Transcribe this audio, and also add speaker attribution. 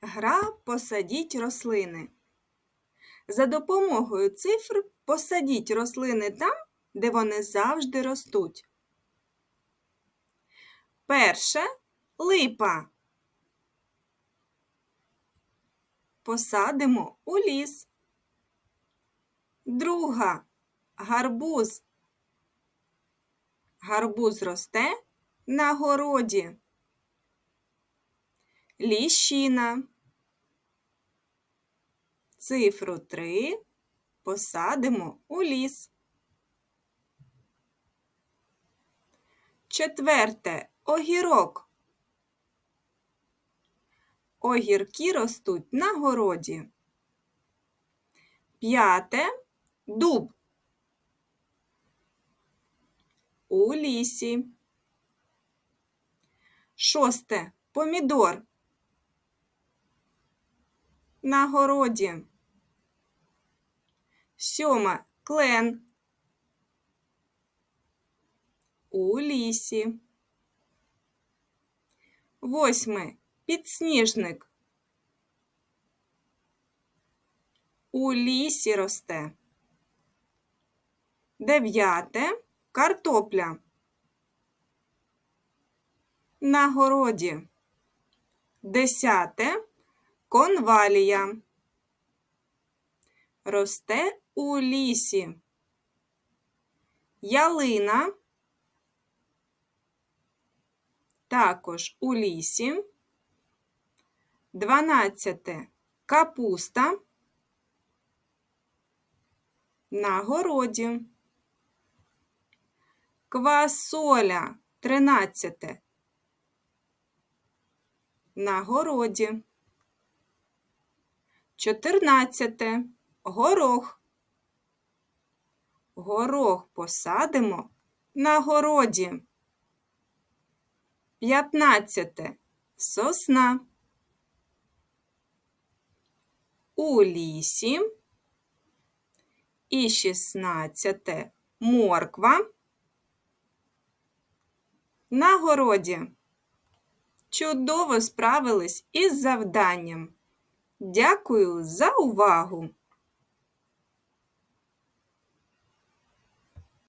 Speaker 1: Гра посадіть рослини. За допомогою цифр посадіть рослини там, де вони завжди ростуть. Перше липа. Посадимо у ліс. Друга гарбуз. Гарбуз росте на городі. Ліщина. Цифру 3 посадимо у ліс. Четверте огірок. Огірки ростуть на городі. П'яте дуб. У лісі. Шосте помідор. На городі. Сьоме клен. У лісі. Восьме підсніжник. У лісі росте. Дев'яте картопля. На городі. Десяте конвалія. Росте у лісі. Ялина. Також у лісі. Дванадцяте капуста. На городі. Квасоля тринадцяте. На городі. Чотирнадцяте. Горох. Горох посадимо на городі. П'ятнадцяте. Сосна. У лісі. І шістнадцяте. Морква. На городі. Чудово справились із завданням. Дякую за увагу!